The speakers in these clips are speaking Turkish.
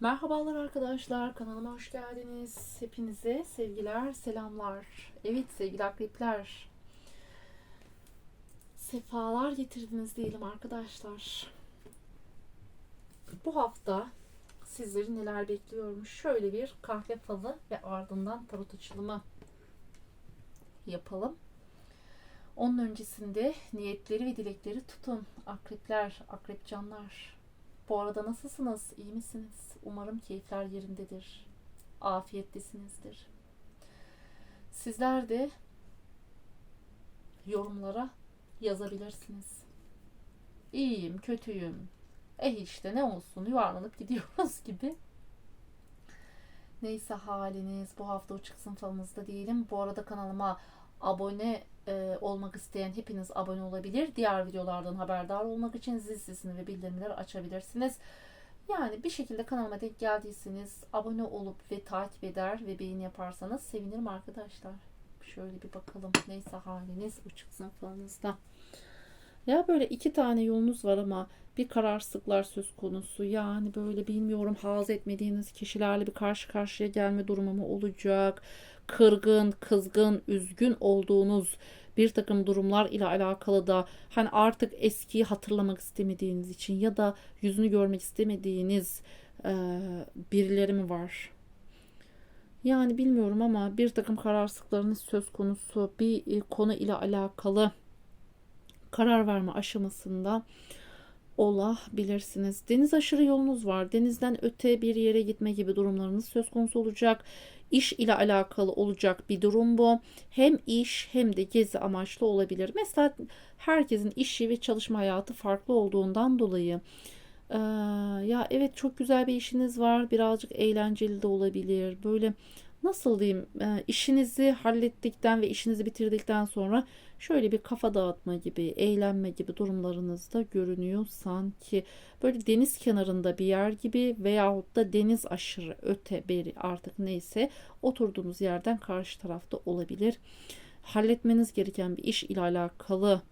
Merhabalar arkadaşlar, kanalıma hoş geldiniz. Hepinize sevgiler, selamlar. Evet sevgili akrepler, sefalar getirdiniz diyelim arkadaşlar. Bu hafta sizleri neler bekliyormuş? Şöyle bir kahve falı ve ardından tarot açılımı yapalım. Onun öncesinde niyetleri ve dilekleri tutun. Akrepler, akrep canlar. Bu arada nasılsınız? İyi misiniz? Umarım keyifler yerindedir. Afiyettesinizdir. Sizler de yorumlara yazabilirsiniz. İyiyim, kötüyüm. Eh işte ne olsun yuvarlanıp gidiyoruz gibi. Neyse haliniz bu hafta o çıksın falınızda diyelim. Bu arada kanalıma abone e, olmak isteyen hepiniz abone olabilir. Diğer videolardan haberdar olmak için zil sesini ve bildirimleri açabilirsiniz. Yani bir şekilde kanalıma denk geldiyseniz abone olup ve takip eder ve beğeni yaparsanız sevinirim arkadaşlar. Şöyle bir bakalım. Neyse haliniz o çıksın falanızda. Ya böyle iki tane yolunuz var ama bir kararsızlıklar söz konusu. Yani böyle bilmiyorum haz etmediğiniz kişilerle bir karşı karşıya gelme durumu mu olacak? Kırgın, kızgın, üzgün olduğunuz bir takım durumlar ile alakalı da hani artık eskiyi hatırlamak istemediğiniz için ya da yüzünü görmek istemediğiniz e, birileri mi var? Yani bilmiyorum ama bir takım kararsızlıklarınız söz konusu bir konu ile alakalı karar verme aşamasında olabilirsiniz. Deniz aşırı yolunuz var. Denizden öte bir yere gitme gibi durumlarınız söz konusu olacak. İş ile alakalı olacak bir durum bu. Hem iş hem de gezi amaçlı olabilir. Mesela herkesin işi ve çalışma hayatı farklı olduğundan dolayı ya evet çok güzel bir işiniz var. Birazcık eğlenceli de olabilir. Böyle nasıl diyeyim e, işinizi hallettikten ve işinizi bitirdikten sonra şöyle bir kafa dağıtma gibi, eğlenme gibi durumlarınız da görünüyor sanki. Böyle deniz kenarında bir yer gibi veyahut da deniz aşırı öte beri artık neyse oturduğunuz yerden karşı tarafta olabilir. Halletmeniz gereken bir iş ile alakalı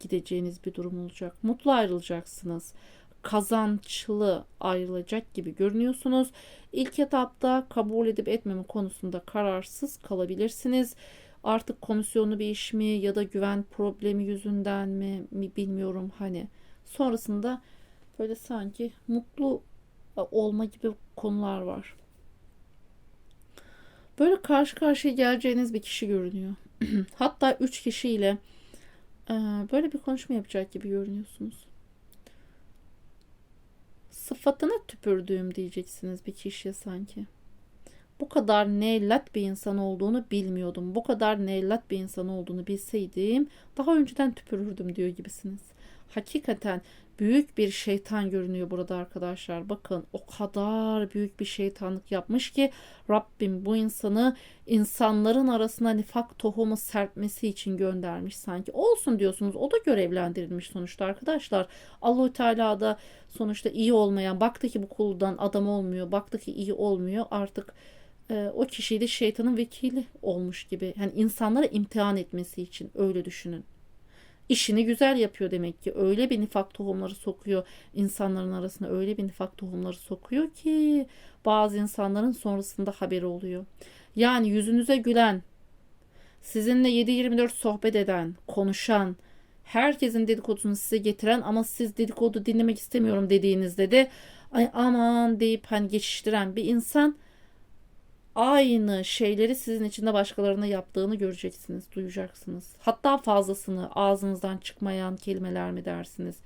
gideceğiniz bir durum olacak. Mutlu ayrılacaksınız kazançlı ayrılacak gibi görünüyorsunuz. İlk etapta kabul edip etmeme konusunda kararsız kalabilirsiniz. Artık komisyonu bir iş mi ya da güven problemi yüzünden mi, mi bilmiyorum hani. Sonrasında böyle sanki mutlu olma gibi konular var. Böyle karşı karşıya geleceğiniz bir kişi görünüyor. Hatta üç kişiyle böyle bir konuşma yapacak gibi görünüyorsunuz sıfatına tüpürdüğüm diyeceksiniz bir kişiye sanki. Bu kadar neylat bir insan olduğunu bilmiyordum. Bu kadar neylat bir insan olduğunu bilseydim daha önceden tüpürürdüm diyor gibisiniz. Hakikaten büyük bir şeytan görünüyor burada arkadaşlar. Bakın o kadar büyük bir şeytanlık yapmış ki Rabbim bu insanı insanların arasına nifak tohumu serpmesi için göndermiş sanki. Olsun diyorsunuz. O da görevlendirilmiş sonuçta arkadaşlar. Allahü Teala da sonuçta iyi olmayan baktı ki bu kuldan adam olmuyor. Baktı ki iyi olmuyor. Artık e, o kişiyi de şeytanın vekili olmuş gibi. Yani insanlara imtihan etmesi için öyle düşünün işini güzel yapıyor demek ki. Öyle bir nifak tohumları sokuyor insanların arasına öyle bir nifak tohumları sokuyor ki bazı insanların sonrasında haberi oluyor. Yani yüzünüze gülen, sizinle 7-24 sohbet eden, konuşan, herkesin dedikodusunu size getiren ama siz dedikodu dinlemek istemiyorum dediğinizde de ay aman deyip hani geçiştiren bir insan aynı şeyleri sizin içinde başkalarına yaptığını göreceksiniz, duyacaksınız. Hatta fazlasını ağzınızdan çıkmayan kelimeler mi dersiniz?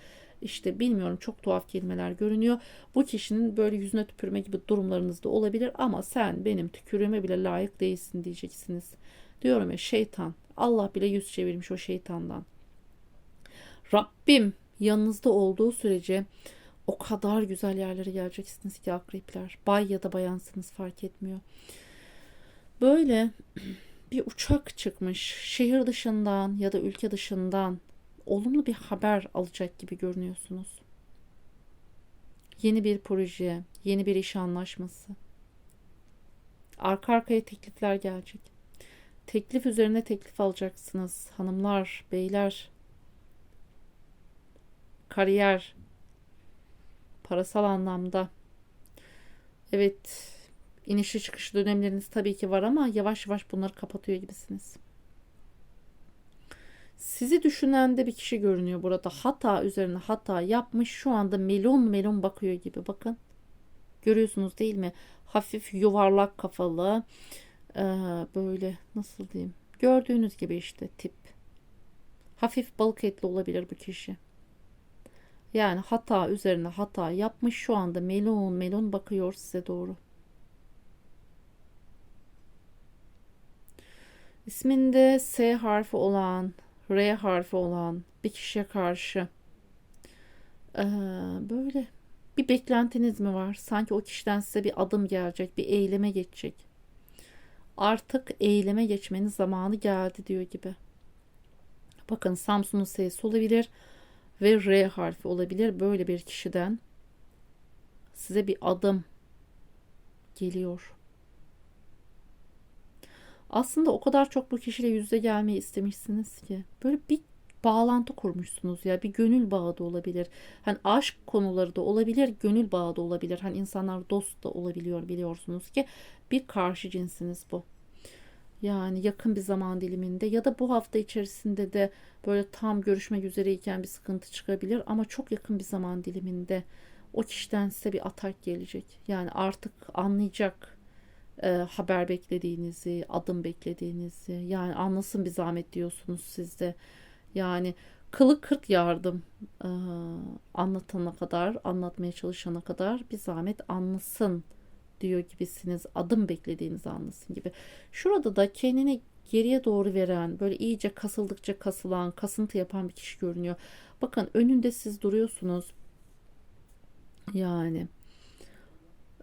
İşte bilmiyorum çok tuhaf kelimeler görünüyor. Bu kişinin böyle yüzüne tükürme gibi durumlarınız da olabilir ama sen benim tükürüğüme bile layık değilsin diyeceksiniz. Diyorum ya şeytan. Allah bile yüz çevirmiş o şeytandan. Rabbim yanınızda olduğu sürece o kadar güzel yerlere geleceksiniz ki akrepler. Bay ya da bayansınız fark etmiyor. Böyle bir uçak çıkmış şehir dışından ya da ülke dışından olumlu bir haber alacak gibi görünüyorsunuz. Yeni bir proje, yeni bir iş anlaşması. Arka arkaya teklifler gelecek. Teklif üzerine teklif alacaksınız hanımlar, beyler. Kariyer, parasal anlamda Evet inişli çıkışlı dönemleriniz tabii ki var ama yavaş yavaş bunları kapatıyor gibisiniz. Sizi düşünen de bir kişi görünüyor burada. Hata üzerine hata yapmış. Şu anda melon melon bakıyor gibi. Bakın. Görüyorsunuz değil mi? Hafif yuvarlak kafalı. Ee, böyle nasıl diyeyim? Gördüğünüz gibi işte tip. Hafif balık etli olabilir bu kişi. Yani hata üzerine hata yapmış. Şu anda melon melon bakıyor size doğru. İsminde S harfi olan, R harfi olan bir kişiye karşı ee, böyle bir beklentiniz mi var? Sanki o kişiden size bir adım gelecek, bir eyleme geçecek. Artık eyleme geçmenin zamanı geldi diyor gibi. Bakın Samsun'un S'si olabilir ve R harfi olabilir. Böyle bir kişiden size bir adım geliyor. Aslında o kadar çok bu kişiyle yüzde gelmeyi istemişsiniz ki. Böyle bir bağlantı kurmuşsunuz ya bir gönül bağı da olabilir. Hani aşk konuları da olabilir, gönül bağı da olabilir. Hani insanlar dost da olabiliyor biliyorsunuz ki bir karşı cinsiniz bu. Yani yakın bir zaman diliminde ya da bu hafta içerisinde de böyle tam görüşmek üzereyken bir sıkıntı çıkabilir ama çok yakın bir zaman diliminde o kişiden size bir atak gelecek. Yani artık anlayacak e, haber beklediğinizi, adım beklediğinizi. Yani anlasın bir zahmet diyorsunuz siz de. Yani kılık kırk yardım e, anlatana kadar, anlatmaya çalışana kadar bir zahmet anlasın diyor gibisiniz. Adım beklediğinizi anlasın gibi. Şurada da kendini geriye doğru veren, böyle iyice kasıldıkça kasılan, kasıntı yapan bir kişi görünüyor. Bakın önünde siz duruyorsunuz. Yani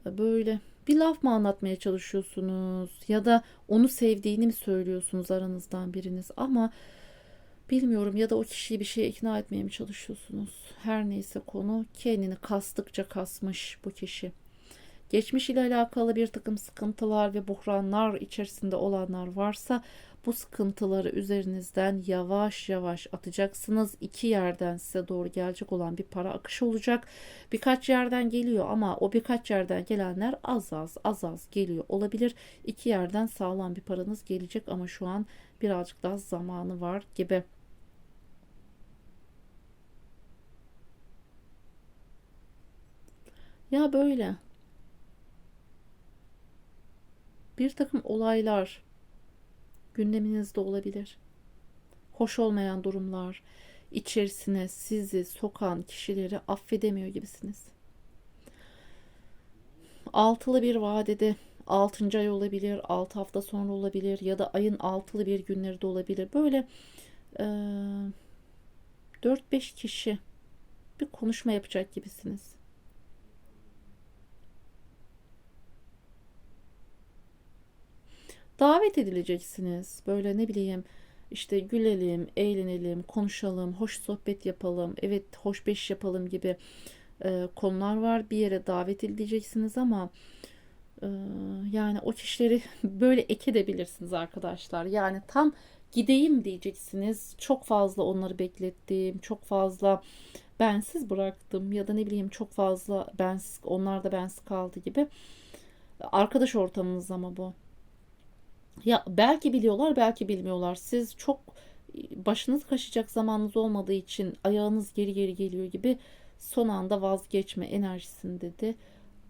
böyle bir laf mı anlatmaya çalışıyorsunuz ya da onu sevdiğini mi söylüyorsunuz aranızdan biriniz ama bilmiyorum ya da o kişiyi bir şeye ikna etmeye mi çalışıyorsunuz? Her neyse konu kendini kastıkça kasmış bu kişi. Geçmiş ile alakalı bir takım sıkıntılar ve buhranlar içerisinde olanlar varsa bu sıkıntıları üzerinizden yavaş yavaş atacaksınız. İki yerden size doğru gelecek olan bir para akışı olacak. Birkaç yerden geliyor ama o birkaç yerden gelenler az az az az geliyor olabilir. İki yerden sağlam bir paranız gelecek ama şu an birazcık daha zamanı var gibi. Ya böyle bir takım olaylar gündeminizde olabilir. Hoş olmayan durumlar içerisine sizi sokan kişileri affedemiyor gibisiniz. Altılı bir vadede 6. ay olabilir, 6 hafta sonra olabilir ya da ayın altılı bir günleri de olabilir. Böyle e, 4-5 kişi bir konuşma yapacak gibisiniz. Davet edileceksiniz. Böyle ne bileyim işte gülelim, eğlenelim, konuşalım, hoş sohbet yapalım, evet hoş beş yapalım gibi e, konular var. Bir yere davet edileceksiniz ama e, yani o kişileri böyle ek arkadaşlar. Yani tam gideyim diyeceksiniz. Çok fazla onları beklettim. Çok fazla bensiz bıraktım ya da ne bileyim çok fazla bensiz onlar da bensiz kaldı gibi. Arkadaş ortamınız ama bu. Ya belki biliyorlar, belki bilmiyorlar. Siz çok başınız kaşıyacak zamanınız olmadığı için ayağınız geri geri geliyor gibi son anda vazgeçme enerjisinde de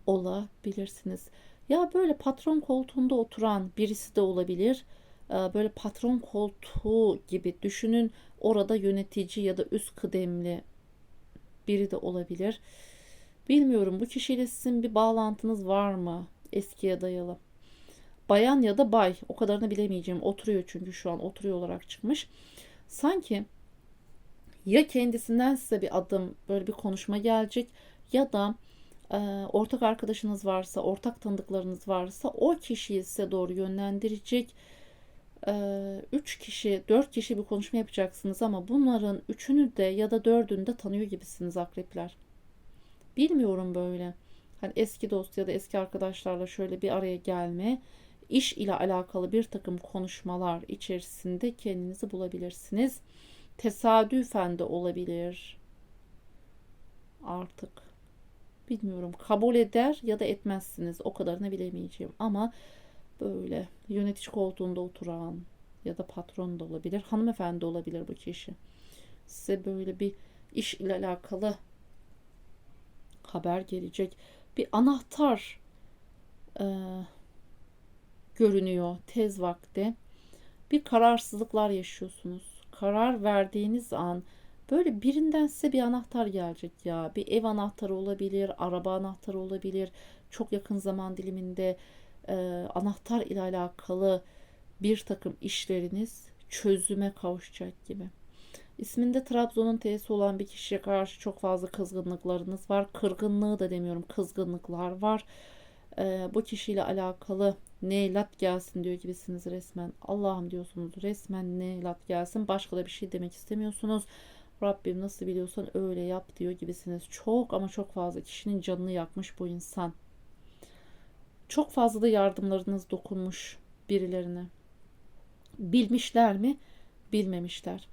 olabilirsiniz. Ya böyle patron koltuğunda oturan birisi de olabilir. Ee, böyle patron koltuğu gibi düşünün. Orada yönetici ya da üst kıdemli biri de olabilir. Bilmiyorum bu kişiyle sizin bir bağlantınız var mı? Eskiye dayalı. Bayan ya da bay o kadarını bilemeyeceğim. Oturuyor çünkü şu an oturuyor olarak çıkmış. Sanki ya kendisinden size bir adım böyle bir konuşma gelecek ya da e, ortak arkadaşınız varsa, ortak tanıdıklarınız varsa o kişiyi size doğru yönlendirecek. E, üç kişi, dört kişi bir konuşma yapacaksınız ama bunların üçünü de ya da dördünü de tanıyor gibisiniz akrepler. Bilmiyorum böyle. Hani eski dost ya da eski arkadaşlarla şöyle bir araya gelme iş ile alakalı bir takım konuşmalar içerisinde kendinizi bulabilirsiniz. Tesadüfen de olabilir. Artık bilmiyorum kabul eder ya da etmezsiniz. O kadarını bilemeyeceğim ama böyle yönetici koltuğunda oturan ya da patron da olabilir, hanımefendi olabilir bu kişi. Size böyle bir iş ile alakalı haber gelecek. Bir anahtar e, görünüyor tez vakte. Bir kararsızlıklar yaşıyorsunuz. Karar verdiğiniz an böyle birinden size bir anahtar gelecek ya. Bir ev anahtarı olabilir, araba anahtarı olabilir. Çok yakın zaman diliminde e, anahtar ile alakalı bir takım işleriniz çözüme kavuşacak gibi. İsminde Trabzon'un T'si olan bir kişiye karşı çok fazla kızgınlıklarınız var. Kırgınlığı da demiyorum, kızgınlıklar var. Ee, bu kişiyle alakalı ne lat gelsin diyor gibisiniz resmen. Allah'ım diyorsunuz resmen ne lat gelsin. Başka da bir şey demek istemiyorsunuz. Rabbim nasıl biliyorsan öyle yap diyor gibisiniz. Çok ama çok fazla kişinin canını yakmış bu insan. Çok fazla da yardımlarınız dokunmuş birilerine. Bilmişler mi? Bilmemişler.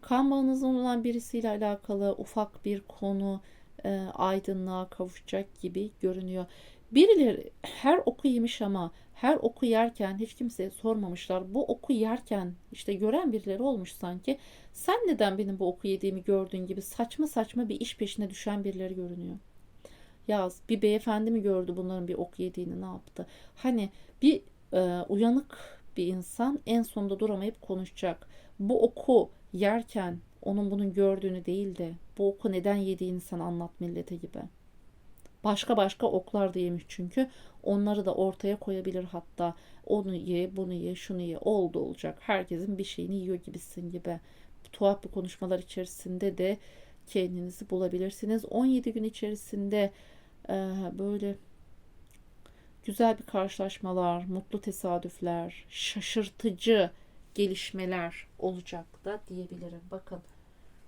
Kan bağınızın olan birisiyle alakalı ufak bir konu e, aydınlığa kavuşacak gibi görünüyor. Birileri her oku yemiş ama her oku yerken hiç kimseye sormamışlar. Bu oku yerken işte gören birileri olmuş sanki. Sen neden benim bu oku yediğimi gördüğün gibi saçma saçma bir iş peşine düşen birileri görünüyor. Yaz bir beyefendi mi gördü bunların bir ok yediğini ne yaptı? Hani bir e, uyanık bir insan en sonunda duramayıp konuşacak. Bu oku yerken onun bunun gördüğünü değil de bu oku neden yediğini sen anlat millete gibi. Başka başka oklar da yemiş çünkü. Onları da ortaya koyabilir hatta. Onu ye, bunu ye, şunu ye. Oldu olacak. Herkesin bir şeyini yiyor gibisin gibi. Tuhaf bir konuşmalar içerisinde de kendinizi bulabilirsiniz. 17 gün içerisinde e, böyle güzel bir karşılaşmalar, mutlu tesadüfler, şaşırtıcı gelişmeler olacak da diyebilirim. Bakın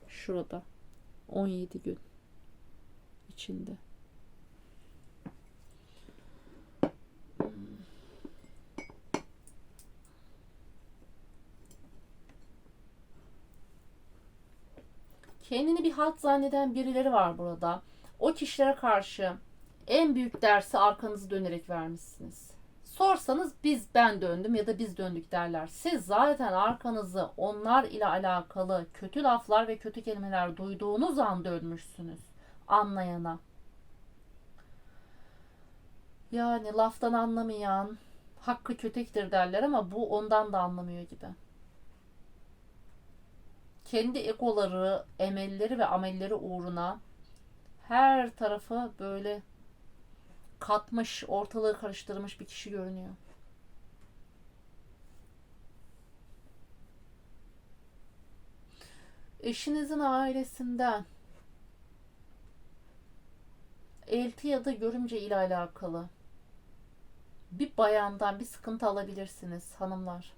şurada 17 gün içinde. Kendini bir halt zanneden birileri var burada. O kişilere karşı en büyük dersi arkanızı dönerek vermişsiniz. Sorsanız biz ben döndüm ya da biz döndük derler. Siz zaten arkanızı onlar ile alakalı kötü laflar ve kötü kelimeler duyduğunuz an dönmüşsünüz anlayana. Yani laftan anlamayan hakkı kötektir derler ama bu ondan da anlamıyor gibi. Kendi egoları, emelleri ve amelleri uğruna her tarafı böyle katmış, ortalığı karıştırmış bir kişi görünüyor. Eşinizin ailesinden elti ya da görümce ile alakalı bir bayandan bir sıkıntı alabilirsiniz hanımlar.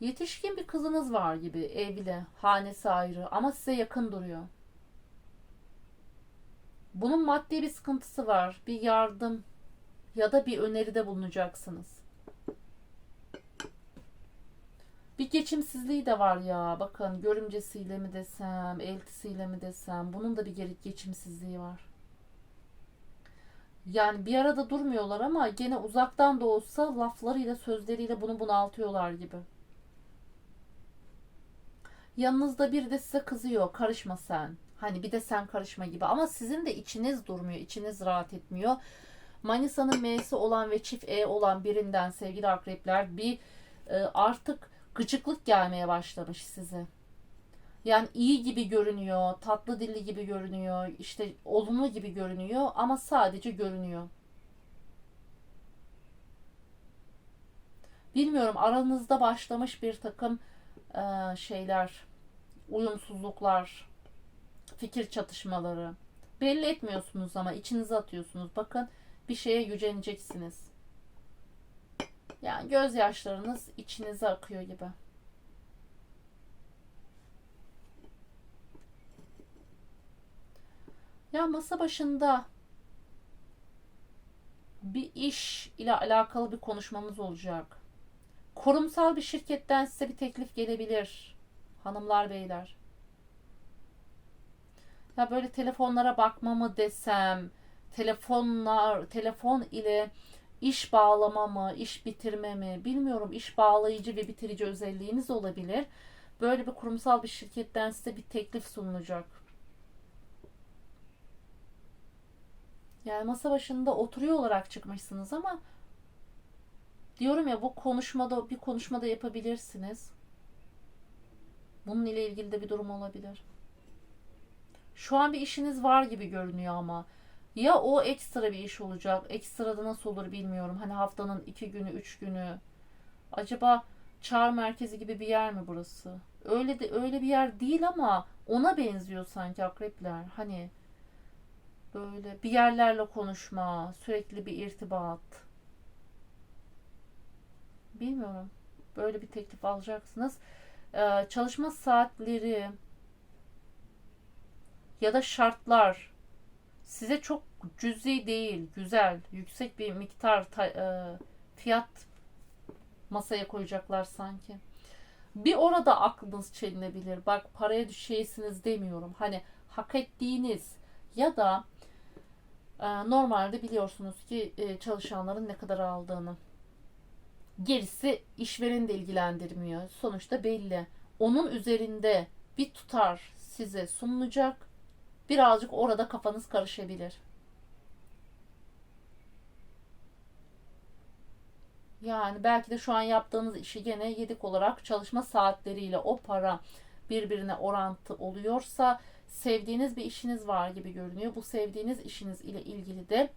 Yetişkin bir kızınız var gibi evli, hanesi ayrı ama size yakın duruyor. Bunun maddi bir sıkıntısı var. Bir yardım ya da bir öneride bulunacaksınız. Bir geçimsizliği de var ya. Bakın görümcesiyle mi desem, eltisiyle mi desem. Bunun da bir geçimsizliği var. Yani bir arada durmuyorlar ama gene uzaktan da olsa laflarıyla, sözleriyle bunu bunaltıyorlar gibi. Yanınızda biri de size kızıyor. Karışma sen. Hani bir de sen karışma gibi. Ama sizin de içiniz durmuyor. içiniz rahat etmiyor. Manisa'nın M'si olan ve çift E olan birinden sevgili akrepler bir e, artık gıcıklık gelmeye başlamış size. Yani iyi gibi görünüyor, tatlı dilli gibi görünüyor, işte olumlu gibi görünüyor ama sadece görünüyor. Bilmiyorum aranızda başlamış bir takım e, şeyler, uyumsuzluklar, fikir çatışmaları. Belli etmiyorsunuz ama içinize atıyorsunuz. Bakın bir şeye yüceneceksiniz. Yani gözyaşlarınız içinize akıyor gibi. Ya masa başında bir iş ile alakalı bir konuşmamız olacak. Kurumsal bir şirketten size bir teklif gelebilir Hanımlar beyler. Ya böyle telefonlara bakma mı desem, telefonlar, telefon ile iş bağlama mı, iş bitirme mi bilmiyorum. İş bağlayıcı ve bitirici özelliğiniz olabilir. Böyle bir kurumsal bir şirketten size bir teklif sunulacak. Yani masa başında oturuyor olarak çıkmışsınız ama diyorum ya bu konuşmada bir konuşmada yapabilirsiniz. Bunun ile ilgili de bir durum olabilir. Şu an bir işiniz var gibi görünüyor ama ya o ekstra bir iş olacak. Ekstra da nasıl olur bilmiyorum. Hani haftanın iki günü, üç günü. Acaba çağrı merkezi gibi bir yer mi burası? Öyle de öyle bir yer değil ama ona benziyor sanki akrepler. Hani böyle bir yerlerle konuşma, sürekli bir irtibat. Bilmiyorum. Böyle bir teklif alacaksınız. Ee, çalışma saatleri ya da şartlar size çok cüzi değil, güzel, yüksek bir miktar ta- e, fiyat masaya koyacaklar sanki. Bir orada aklınız çelinebilir. Bak paraya düşeysiniz demiyorum. Hani hak ettiğiniz ya da e, normalde biliyorsunuz ki e, çalışanların ne kadar aldığını. Gerisi işvereni de ilgilendirmiyor. Sonuçta belli. Onun üzerinde bir tutar size sunulacak. Birazcık orada kafanız karışabilir. Yani belki de şu an yaptığınız işi gene yedik olarak çalışma saatleriyle o para birbirine orantı oluyorsa sevdiğiniz bir işiniz var gibi görünüyor. Bu sevdiğiniz işiniz ile ilgili de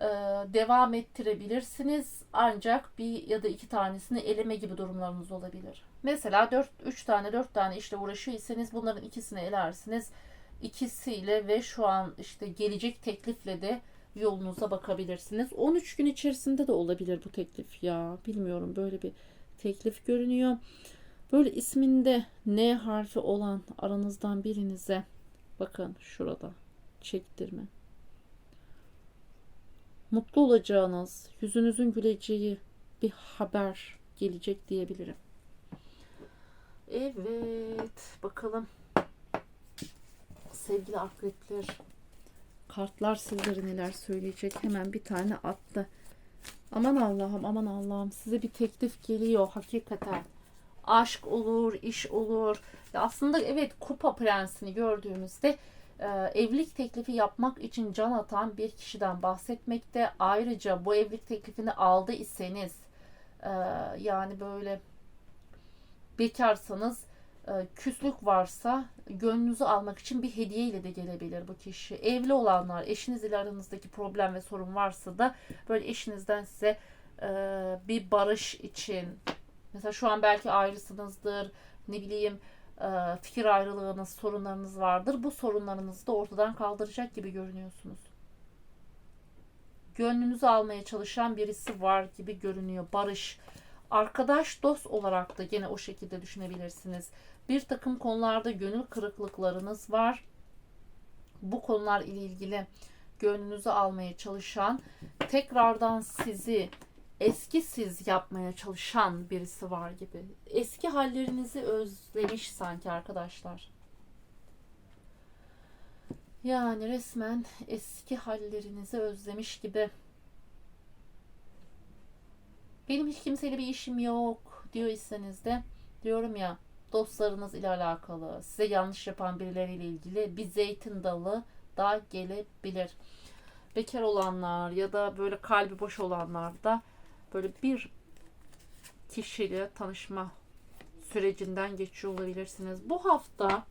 e, devam ettirebilirsiniz. Ancak bir ya da iki tanesini eleme gibi durumlarınız olabilir. Mesela 4 3 tane 4 tane işle uğraşıyorsanız bunların ikisini elersiniz. İkisiyle ve şu an işte gelecek teklifle de yolunuza bakabilirsiniz. 13 gün içerisinde de olabilir bu teklif ya. Bilmiyorum böyle bir teklif görünüyor. Böyle isminde N harfi olan aranızdan birinize bakın şurada çektirme. Mutlu olacağınız, yüzünüzün güleceği bir haber gelecek diyebilirim. Evet, bakalım. Sevgili akrepler, kartlar sizlere neler söyleyecek? Hemen bir tane attı. Aman Allah'ım, aman Allah'ım size bir teklif geliyor hakikaten. Aşk olur, iş olur. Ya aslında evet kupa prensini gördüğümüzde evlilik teklifi yapmak için can atan bir kişiden bahsetmekte. Ayrıca bu evlilik teklifini aldı e, yani böyle bekarsanız e, küslük varsa gönlünüzü almak için bir hediye ile de gelebilir bu kişi. Evli olanlar, eşiniz ile aranızdaki problem ve sorun varsa da böyle eşinizden size e, bir barış için mesela şu an belki ayrısınızdır, ne bileyim e, fikir ayrılığınız, sorunlarınız vardır. Bu sorunlarınızı da ortadan kaldıracak gibi görünüyorsunuz. Gönlünüzü almaya çalışan birisi var gibi görünüyor. Barış, arkadaş, dost olarak da gene o şekilde düşünebilirsiniz. Bir takım konularda gönül kırıklıklarınız var. Bu konular ile ilgili gönlünüzü almaya çalışan, tekrardan sizi eski siz yapmaya çalışan birisi var gibi. Eski hallerinizi özlemiş sanki arkadaşlar. Yani resmen eski hallerinizi özlemiş gibi. Benim hiç kimseyle bir işim yok diyor iseniz de diyorum ya dostlarınız ile alakalı, size yanlış yapan birileriyle ilgili bir zeytin dalı da gelebilir. Bekar olanlar ya da böyle kalbi boş olanlar da böyle bir kişiyle tanışma sürecinden geçiyor olabilirsiniz. Bu hafta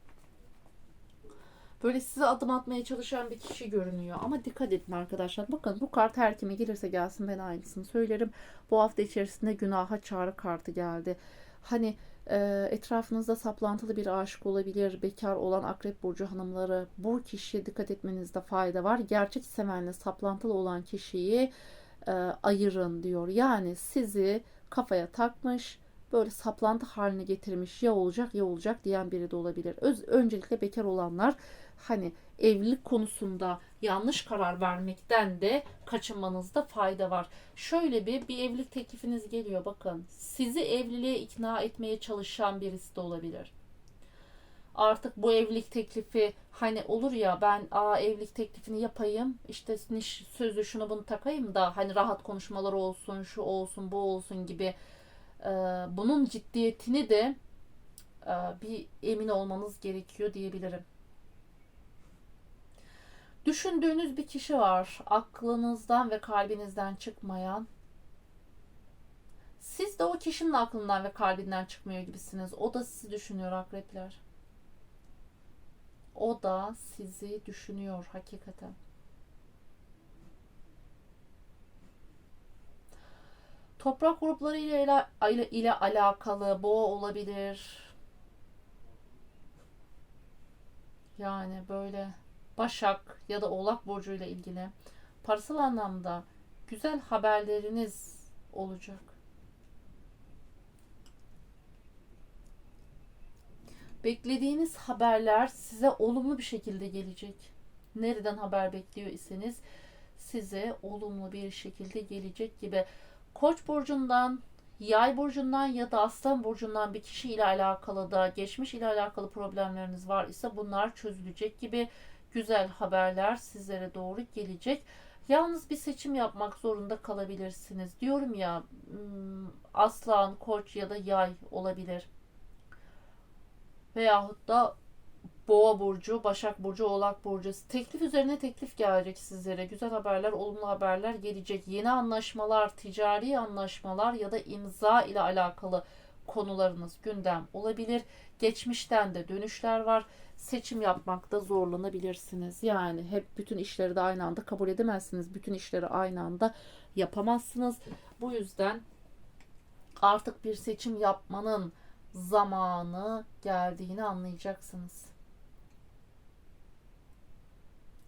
böyle size adım atmaya çalışan bir kişi görünüyor. Ama dikkat edin arkadaşlar. Bakın bu kart her kime gelirse gelsin ben aynısını söylerim. Bu hafta içerisinde günaha çağrı kartı geldi. Hani e, etrafınızda saplantılı bir aşık olabilir. Bekar olan akrep burcu hanımları bu kişiye dikkat etmenizde fayda var. Gerçek sevenle saplantılı olan kişiyi e, ayırın diyor. Yani sizi kafaya takmış, böyle saplantı haline getirmiş ya olacak ya olacak diyen biri de olabilir. Öz, öncelikle bekar olanlar hani evlilik konusunda yanlış karar vermekten de kaçınmanızda fayda var. Şöyle bir bir evlilik teklifiniz geliyor bakın. Sizi evliliğe ikna etmeye çalışan birisi de olabilir. Artık bu evlilik teklifi hani olur ya ben aa evlilik teklifini yapayım işte niş sözü şunu bunu takayım da hani rahat konuşmalar olsun şu olsun bu olsun gibi e, bunun ciddiyetini de e, bir emin olmanız gerekiyor diyebilirim. Düşündüğünüz bir kişi var. Aklınızdan ve kalbinizden çıkmayan. Siz de o kişinin aklından ve kalbinden çıkmıyor gibisiniz. O da sizi düşünüyor akrepler. O da sizi düşünüyor hakikaten. Toprak grupları ile, ile, ile alakalı boğa olabilir. Yani böyle Başak ya da Oğlak burcu ile ilgili parasal anlamda güzel haberleriniz olacak. Beklediğiniz haberler size olumlu bir şekilde gelecek. Nereden haber bekliyor iseniz size olumlu bir şekilde gelecek gibi. Koç burcundan, Yay burcundan ya da Aslan burcundan bir kişi ile alakalı da geçmiş ile alakalı problemleriniz var ise bunlar çözülecek gibi güzel haberler sizlere doğru gelecek. Yalnız bir seçim yapmak zorunda kalabilirsiniz. Diyorum ya hmm, Aslan, Koç ya da Yay olabilir veyahut da Boğa burcu, Başak burcu, Oğlak burcu. Teklif üzerine teklif gelecek sizlere. Güzel haberler, olumlu haberler gelecek. Yeni anlaşmalar, ticari anlaşmalar ya da imza ile alakalı konularınız gündem olabilir. Geçmişten de dönüşler var. Seçim yapmakta zorlanabilirsiniz. Yani hep bütün işleri de aynı anda kabul edemezsiniz. Bütün işleri aynı anda yapamazsınız. Bu yüzden artık bir seçim yapmanın zamanı geldiğini anlayacaksınız.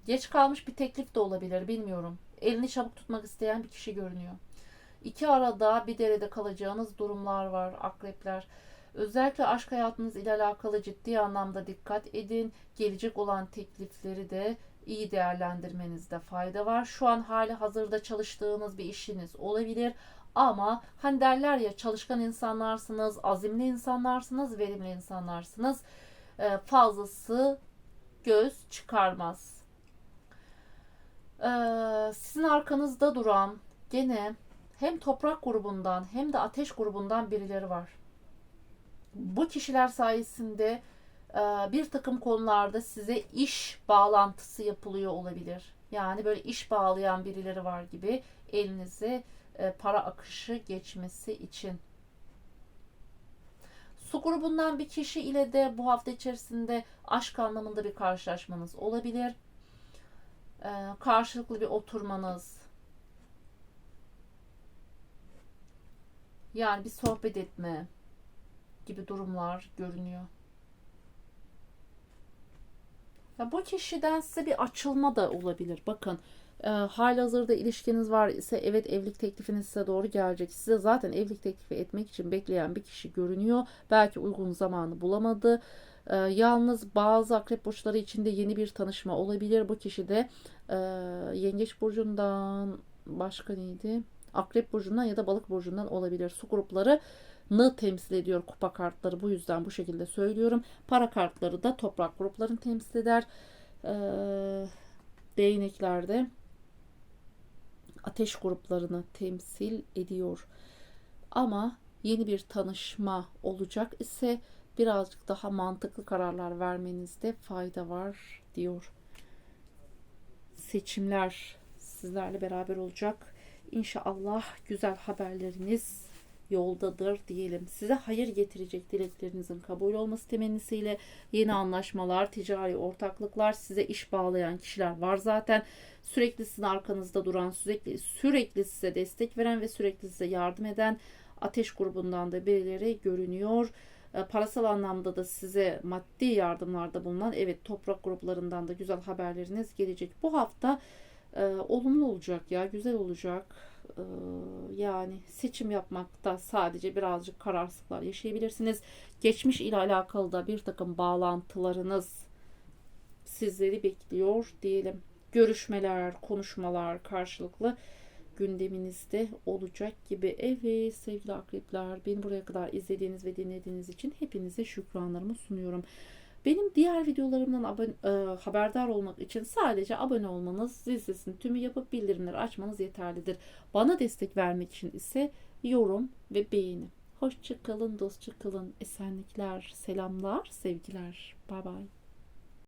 Geç kalmış bir teklif de olabilir bilmiyorum. Elini çabuk tutmak isteyen bir kişi görünüyor. İki arada bir derede kalacağınız durumlar var akrepler. Özellikle aşk hayatınız ile alakalı ciddi anlamda dikkat edin. Gelecek olan teklifleri de iyi değerlendirmenizde fayda var. Şu an hali hazırda çalıştığınız bir işiniz olabilir ama hani derler ya çalışkan insanlarsınız, azimli insanlarsınız, verimli insanlarsınız. E, fazlası göz çıkarmaz. E, sizin arkanızda duran gene hem toprak grubundan hem de ateş grubundan birileri var. Bu kişiler sayesinde e, bir takım konularda size iş bağlantısı yapılıyor olabilir. Yani böyle iş bağlayan birileri var gibi elinize e, para akışı geçmesi için. Su grubundan bir kişi ile de bu hafta içerisinde aşk anlamında bir karşılaşmanız olabilir. E, karşılıklı bir oturmanız. Yani bir sohbet etme gibi durumlar görünüyor. Ya bu kişiden size bir açılma da olabilir. Bakın e, halihazırda ilişkiniz var ise evet evlilik teklifiniz size doğru gelecek. Size zaten evlilik teklifi etmek için bekleyen bir kişi görünüyor. Belki uygun zamanı bulamadı. E, yalnız bazı akrep burçları içinde yeni bir tanışma olabilir. Bu kişi de e, yengeç burcundan başka neydi? Akrep burcundan ya da balık burcundan olabilir. Su grupları nı temsil ediyor kupa kartları. Bu yüzden bu şekilde söylüyorum. Para kartları da toprak gruplarını temsil eder. Ee, değneklerde ateş gruplarını temsil ediyor. Ama yeni bir tanışma olacak ise birazcık daha mantıklı kararlar vermenizde fayda var diyor. Seçimler sizlerle beraber olacak. İnşallah güzel haberleriniz yoldadır diyelim. Size hayır getirecek dileklerinizin kabul olması temennisiyle yeni anlaşmalar, ticari ortaklıklar, size iş bağlayan kişiler var zaten. Sürekli sizin arkanızda duran, sürekli sürekli size destek veren ve sürekli size yardım eden ateş grubundan da birileri görünüyor. E, parasal anlamda da size maddi yardımlarda bulunan evet toprak gruplarından da güzel haberleriniz gelecek. Bu hafta e, olumlu olacak ya güzel olacak ee, yani seçim yapmakta sadece birazcık kararsızlıklar yaşayabilirsiniz. Geçmiş ile alakalı da bir takım bağlantılarınız sizleri bekliyor diyelim. Görüşmeler, konuşmalar karşılıklı gündeminizde olacak gibi. Evet sevgili akrepler beni buraya kadar izlediğiniz ve dinlediğiniz için hepinize şükranlarımı sunuyorum. Benim diğer videolarımdan abone, e, haberdar olmak için sadece abone olmanız, zil sesini tümü yapıp bildirimleri açmanız yeterlidir. Bana destek vermek için ise yorum ve beğeni. Hoşça kalın, dostça kalın, esenlikler, selamlar, sevgiler. Bay bay.